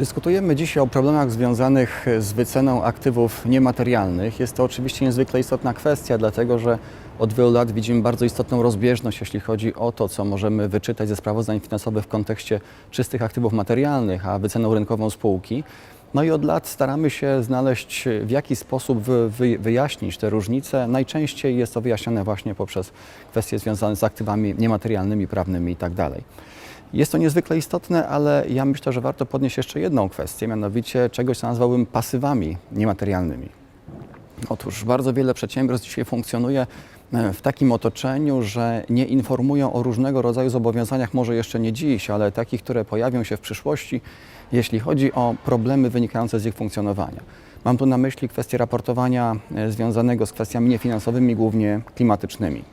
Dyskutujemy dzisiaj o problemach związanych z wyceną aktywów niematerialnych. Jest to oczywiście niezwykle istotna kwestia, dlatego że od wielu lat widzimy bardzo istotną rozbieżność, jeśli chodzi o to, co możemy wyczytać ze sprawozdań finansowych w kontekście czystych aktywów materialnych, a wyceną rynkową spółki. No i od lat staramy się znaleźć, w jaki sposób wy, wy, wyjaśnić te różnice. Najczęściej jest to wyjaśniane właśnie poprzez kwestie związane z aktywami niematerialnymi, prawnymi itd. Jest to niezwykle istotne, ale ja myślę, że warto podnieść jeszcze jedną kwestię, mianowicie czegoś, co nazwałbym pasywami niematerialnymi. Otóż bardzo wiele przedsiębiorstw dzisiaj funkcjonuje e, w takim otoczeniu, że nie informują o różnego rodzaju zobowiązaniach, może jeszcze nie dziś, ale takich, które pojawią się w przyszłości, jeśli chodzi o problemy wynikające z ich funkcjonowania. Mam tu na myśli kwestię raportowania e, związanego z kwestiami niefinansowymi, głównie klimatycznymi.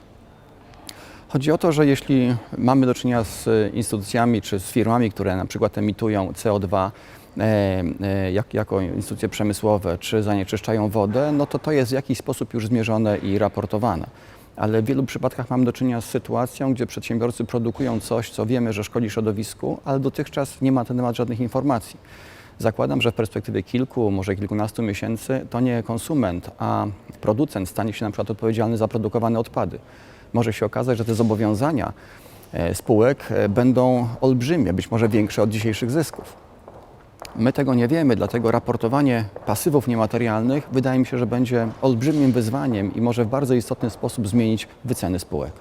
Chodzi o to, że jeśli mamy do czynienia z instytucjami czy z firmami, które na przykład emitują CO2 e, e, jak, jako instytucje przemysłowe, czy zanieczyszczają wodę, no to to jest w jakiś sposób już zmierzone i raportowane. Ale w wielu przypadkach mamy do czynienia z sytuacją, gdzie przedsiębiorcy produkują coś, co wiemy, że szkodzi środowisku, ale dotychczas nie ma na ten temat żadnych informacji. Zakładam, że w perspektywie kilku, może kilkunastu miesięcy to nie konsument, a producent stanie się na przykład odpowiedzialny za produkowane odpady może się okazać, że te zobowiązania e, spółek e, będą olbrzymie, być może większe od dzisiejszych zysków. My tego nie wiemy, dlatego raportowanie pasywów niematerialnych wydaje mi się, że będzie olbrzymim wyzwaniem i może w bardzo istotny sposób zmienić wyceny spółek.